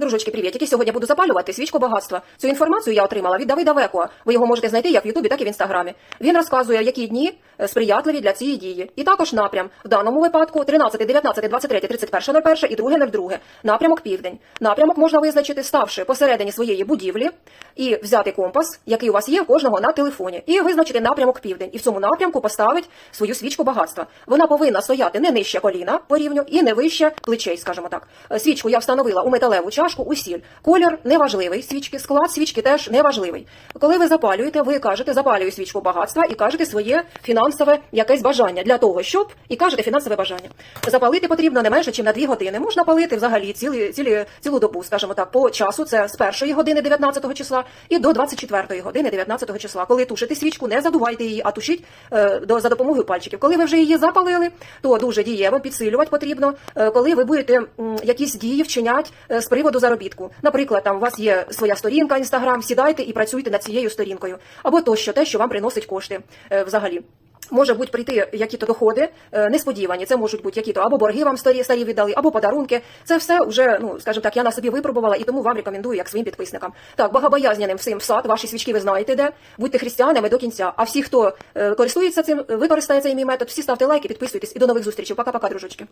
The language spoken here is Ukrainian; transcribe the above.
Дружочки, привітики. Сьогодні буду запалювати свічку багатства. Цю інформацію я отримала від Давида Веко. Ви його можете знайти як в Ютубі, так і в інстаграмі. Він розказує, які дні е, сприятливі для цієї дії. І також напрям. В даному випадку 13, 19, 23, 31, 01 і 2, 02. Напрямок південь. Напрямок можна визначити, ставши посередині своєї будівлі і взяти компас, який у вас є кожного на телефоні, і визначити напрямок південь. І в цьому напрямку поставить свою свічку багатства. Вона повинна стояти не нижче коліна по рівню і не вище плечей, скажімо так. Е, Свічку я встановила у металеву чашку, у. Колір неважливий свічки, склад свічки теж неважливий. Коли ви запалюєте, ви кажете, запалюю свічку багатства і кажете своє фінансове якесь бажання для того, щоб і кажете фінансове бажання. Запалити потрібно не менше, ніж на 2 години. Можна палити взагалі цілі, цілі, цілу добу, скажімо так, по часу. Це з першої години 19 числа і до 24 години 19 числа. Коли тушите свічку, не задувайте її, а тушіть е, до, за допомогою пальчиків. Коли ви вже її запалили, то дуже дієво підсилювати потрібно, е, коли ви будете м, якісь дії вчинять е, з приводу заробітку. Наприклад, там у вас є своя сторінка, інстаграм, сідайте і працюйте над цією сторінкою, або тощо те, що вам приносить кошти е, взагалі. Може бути прийти які-то доходи е, несподівані. Це можуть бути які-то або борги вам старі старі віддали, або подарунки. Це все вже, ну скажімо так, я на собі випробувала і тому вам рекомендую як своїм підписникам. Так, богобоязняним всім сад, ваші свічки ви знаєте де. Будьте християнами до кінця. А всі, хто е, користується цим, використає цей мій метод, всі ставте лайки, підписуйтесь і до нових зустрічей. Пока-пока, дружочки.